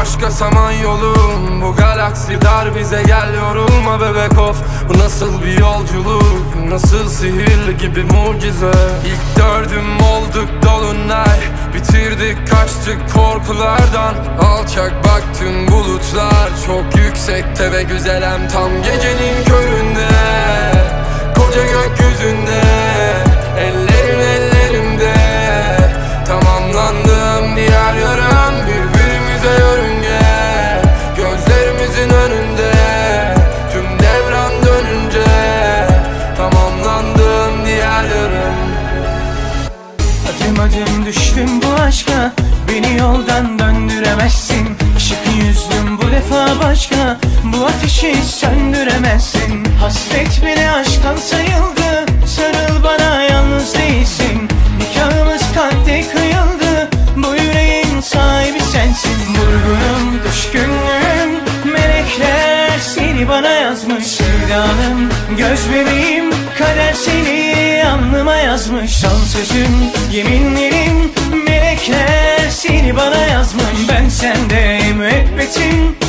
Başka saman yolum. Bu galaksi dar bize gel yorulma bebek of. Bu nasıl bir yolculuk? Nasıl sihirli gibi mucize? İlk dördüm olduk dolunay. Bitirdik kaçtık korkulardan. Alçak baktım bulutlar. Çok yüksekte ve güzelem Tam gecenin köründe Adım adım düştüm bu aşka. Beni yoldan döndüremezsin. Işık yüzdüm bu defa başka. Bu ateşi söndüremezsin. Hasret bile aşktan sayıldı. Sarıl bana yalnız değilsin. Nikahımız kalpte kıyıldı. Bu yüreğin sahibi sensin. Vurgunum, düşkünlüğüm Melekler seni bana yazmış. Sevdanım, göz bebeğim Kader seni yazmış Son sözüm, yeminlerim Melekler seni bana yazmış. Ben sende müebbetim